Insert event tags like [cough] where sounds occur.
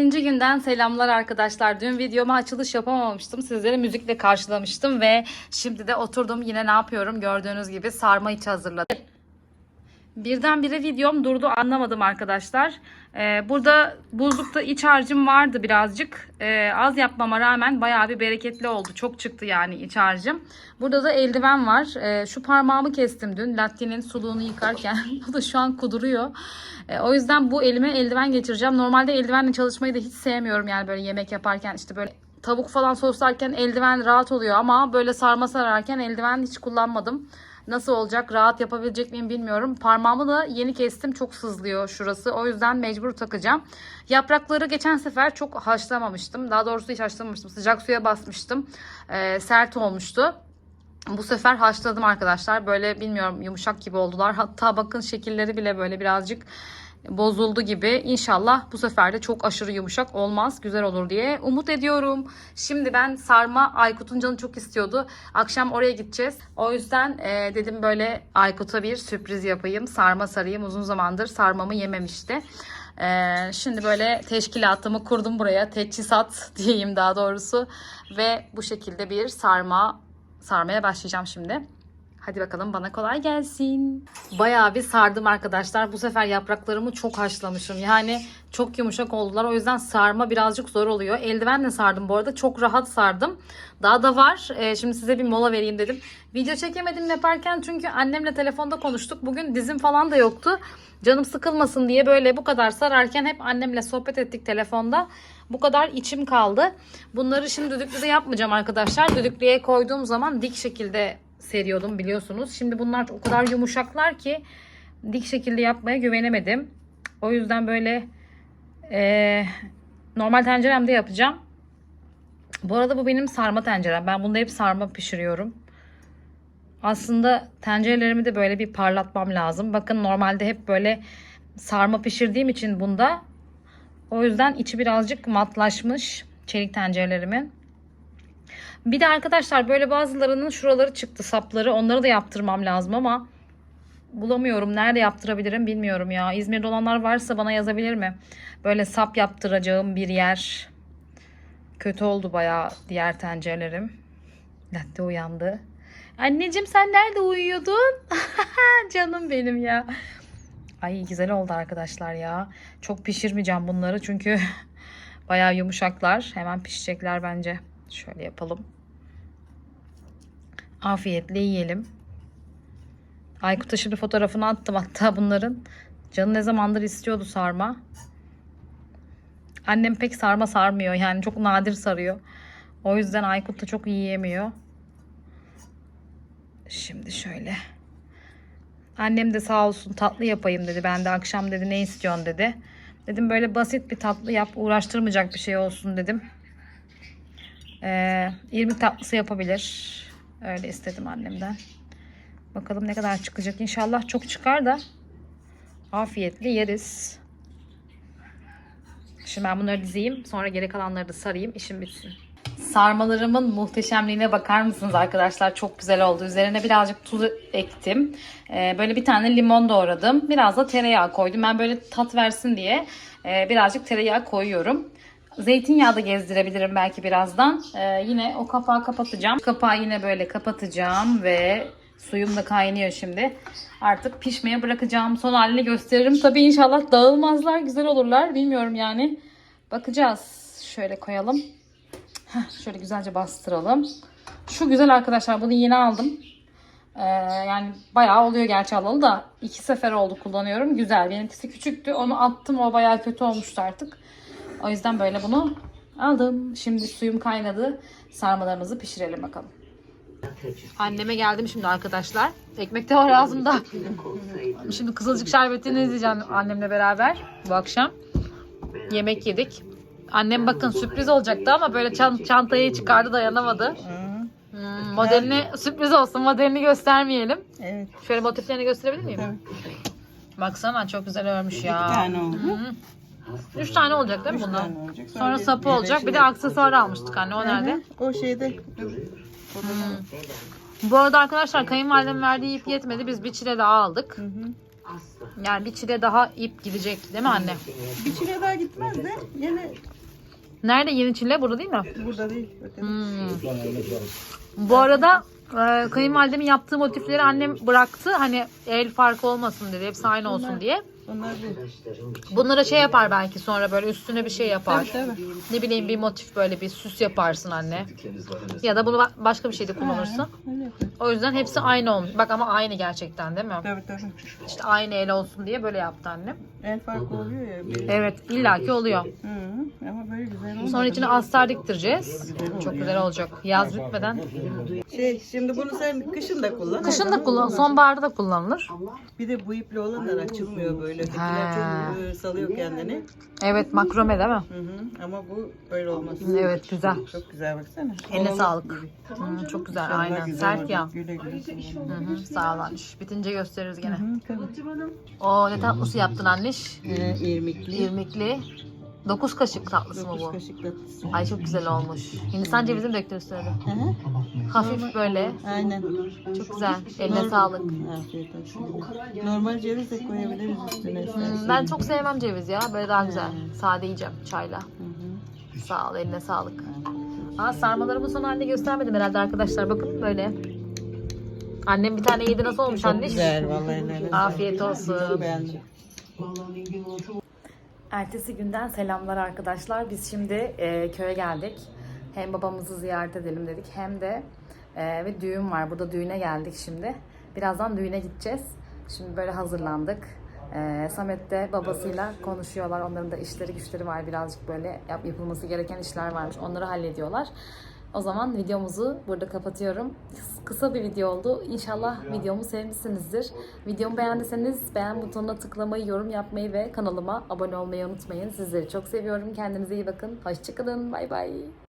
Yeniden selamlar arkadaşlar. Dün videoma açılış yapamamıştım. Sizleri müzikle karşılamıştım ve şimdi de oturdum yine ne yapıyorum gördüğünüz gibi sarma içi hazırladım. Birdenbire videom durdu anlamadım arkadaşlar. Ee, burada buzlukta iç harcım vardı birazcık. Ee, az yapmama rağmen bayağı bir bereketli oldu. Çok çıktı yani iç harcım. Burada da eldiven var. Ee, şu parmağımı kestim dün. Latte'nin suluğunu yıkarken. [laughs] bu da şu an kuduruyor. O yüzden bu elime eldiven geçireceğim. Normalde eldivenle çalışmayı da hiç sevmiyorum. Yani böyle yemek yaparken işte böyle tavuk falan soslarken eldiven rahat oluyor. Ama böyle sarma sararken eldiven hiç kullanmadım. Nasıl olacak? Rahat yapabilecek miyim bilmiyorum. Parmağımı da yeni kestim. Çok sızlıyor şurası. O yüzden mecbur takacağım. Yaprakları geçen sefer çok haşlamamıştım. Daha doğrusu hiç haşlamamıştım. Sıcak suya basmıştım. Ee, sert olmuştu. Bu sefer haşladım arkadaşlar. Böyle bilmiyorum yumuşak gibi oldular. Hatta bakın şekilleri bile böyle birazcık bozuldu gibi. İnşallah bu sefer de çok aşırı yumuşak olmaz. Güzel olur diye umut ediyorum. Şimdi ben sarma Aykut'un canı çok istiyordu. Akşam oraya gideceğiz. O yüzden e, dedim böyle Aykut'a bir sürpriz yapayım. Sarma sarayım. Uzun zamandır sarmamı yememişti. E, şimdi böyle teşkilatımı kurdum buraya. Teçhizat [laughs] diyeyim daha doğrusu. Ve bu şekilde bir sarma sarmaya başlayacağım şimdi. Hadi bakalım bana kolay gelsin. Bayağı bir sardım arkadaşlar. Bu sefer yapraklarımı çok haşlamışım. Yani çok yumuşak oldular. O yüzden sarma birazcık zor oluyor. Eldivenle sardım bu arada. Çok rahat sardım. Daha da var. Ee, şimdi size bir mola vereyim dedim. Video çekemedim yaparken çünkü annemle telefonda konuştuk. Bugün dizim falan da yoktu. Canım sıkılmasın diye böyle bu kadar sararken hep annemle sohbet ettik telefonda. Bu kadar içim kaldı. Bunları şimdi düdüklüde yapmayacağım arkadaşlar. Düdüklüye koyduğum zaman dik şekilde seriyordum biliyorsunuz. Şimdi bunlar o kadar yumuşaklar ki dik şekilde yapmaya güvenemedim. O yüzden böyle eee, normal tenceremde yapacağım. Bu arada bu benim sarma tencerem. Ben bunda hep sarma pişiriyorum. Aslında tencerelerimi de böyle bir parlatmam lazım. Bakın normalde hep böyle sarma pişirdiğim için bunda o yüzden içi birazcık matlaşmış çelik tencerelerimin. Bir de arkadaşlar böyle bazılarının şuraları çıktı sapları. Onları da yaptırmam lazım ama bulamıyorum. Nerede yaptırabilirim bilmiyorum ya. İzmir'de olanlar varsa bana yazabilir mi? Böyle sap yaptıracağım bir yer. Kötü oldu bayağı diğer tencerelerim. Latte uyandı. Anneciğim sen nerede uyuyordun? [laughs] Canım benim ya. Ay güzel oldu arkadaşlar ya. Çok pişirmeyeceğim bunları çünkü [laughs] bayağı yumuşaklar. Hemen pişecekler bence. Şöyle yapalım. Afiyetle yiyelim. Aykut'a şimdi fotoğrafını attım hatta bunların. Canı ne zamandır istiyordu sarma. Annem pek sarma sarmıyor. Yani çok nadir sarıyor. O yüzden Aykut da çok yiyemiyor. Şimdi şöyle. Annem de sağ olsun tatlı yapayım dedi. Ben de akşam dedi ne istiyorsun dedi. Dedim böyle basit bir tatlı yap. Uğraştırmayacak bir şey olsun dedim. Ee, irmik tatlısı yapabilir. Öyle istedim annemden. Bakalım ne kadar çıkacak. İnşallah çok çıkar da afiyetle yeriz. Şimdi ben bunları dizeyim. Sonra geri kalanları da sarayım. İşim bitsin. Sarmalarımın muhteşemliğine bakar mısınız arkadaşlar? Çok güzel oldu. Üzerine birazcık tuz ektim. Ee, böyle bir tane limon doğradım. Biraz da tereyağı koydum. Ben böyle tat versin diye e, birazcık tereyağı koyuyorum. Zeytinyağı da gezdirebilirim belki birazdan. Ee, yine o kapağı kapatacağım. Kapağı yine böyle kapatacağım ve suyum da kaynıyor şimdi. Artık pişmeye bırakacağım. Son halini gösteririm. Tabii inşallah dağılmazlar, güzel olurlar. Bilmiyorum yani. Bakacağız. Şöyle koyalım. Heh, şöyle güzelce bastıralım. Şu güzel arkadaşlar. Bunu yeni aldım. Ee, yani bayağı oluyor gerçi alalı da. iki sefer oldu kullanıyorum. Güzel. Benimkisi küçüktü. Onu attım. O bayağı kötü olmuştu artık. O yüzden böyle bunu aldım. Şimdi suyum kaynadı. Sarmalarımızı pişirelim bakalım. Anneme geldim şimdi arkadaşlar. Ekmek de var ağzımda. Şimdi kızılcık şerbetini izleyeceğim annemle beraber bu akşam. Yemek yedik. Annem bakın sürpriz olacaktı ama böyle çan- çantayı çıkardı dayanamadı. Hmm, modelini sürpriz olsun modelini göstermeyelim. Evet. Şöyle motiflerini gösterebilir miyim? Baksana çok güzel örmüş ya. Bir tane oldu. Üç tane olacak değil mi Üç tane olacak. Sonra bir- sapı bir olacak. Bir de aksesuar almıştık anne. O nerede? O şeyde. Bu arada arkadaşlar kayınvalidem verdiği ip yetmedi. Biz bir çile daha aldık. Hı hı. Yani bir çile daha ip gidecek değil mi anne? Bir çile daha gitmez de yine Nerede Yeni Çile? Burada değil mi? Burada değil. ötede. Bu arada e, kayınvalidemin yaptığı motifleri annem bıraktı. Hani el farkı olmasın dedi. Hepsi aynı olsun diye. Bunlara şey yapar belki sonra böyle üstüne bir şey yapar. Tabii tabii. Ne bileyim bir motif böyle bir süs yaparsın anne. Ya da bunu ba- başka bir şeyde kullanırsın. O yüzden hepsi aynı olmuş. Bak ama aynı gerçekten değil mi? Tabii tabii. İşte aynı el olsun diye böyle yaptı annem. El farkı oluyor ya. Evet illaki oluyor. Hı -hı. Ama böyle güzel olmadı. Sonra içine astar diktireceğiz. Çok güzel olacak. Yaz bitmeden. Şey şimdi bunu sen kışın da kullan. Kışın da kullan, sonbaharda da kullanılır. Bir de bu iple olanlar açılmıyor böyle. Ötekiler Ha. çok e, salıyor kendini. Evet makrome değil mi? Hı hı. Ama bu öyle olmaz. Evet güzel. Çok güzel baksana. Eline Oğlak sağlık. gibi. Hı, çok güzel İnşallah aynen. güzel Sert ya. Güle güle. Hı hı, sağ ol anneş. Bitince gösteririz gene. Hı, tabii. O ne tatlısı yaptın anneş? Ee, irmikli. İrmikli. 9 kaşık tatlısı mı bu? kaşık tatlısı. Ay çok güzel olmuş. Hindistan cevizi mi döktün üstüne de? Hı hı. Hafif böyle. Aynen. Çok güzel. Eline Normal- sağlık. Afiyet olsun. Normal ceviz de koyabiliriz üstüne. Hmm, Ben çok sevmem ceviz ya. Böyle daha güzel. Sade yiyeceğim çayla. Hı hı. Sağ ol eline sağlık. Aa, sarmalarımı son halde göstermedim herhalde arkadaşlar. Bakın böyle. Annem bir tane yedi nasıl olmuş anne? Güzel vallahi. Afiyet olsun. Çok beğendim. Ertesi günden selamlar arkadaşlar. Biz şimdi e, köye geldik. Hem babamızı ziyaret edelim dedik hem de e, ve düğün var. Burada düğüne geldik şimdi. Birazdan düğüne gideceğiz. Şimdi böyle hazırlandık. E, Samet de babasıyla konuşuyorlar. Onların da işleri güçleri var. Birazcık böyle yap, yapılması gereken işler varmış. Onları hallediyorlar. O zaman videomuzu burada kapatıyorum. Kısa bir video oldu. İnşallah videomu sevmişsinizdir. Videomu beğendiyseniz beğen butonuna tıklamayı, yorum yapmayı ve kanalıma abone olmayı unutmayın. Sizleri çok seviyorum. Kendinize iyi bakın. Hoşçakalın. Bay bay.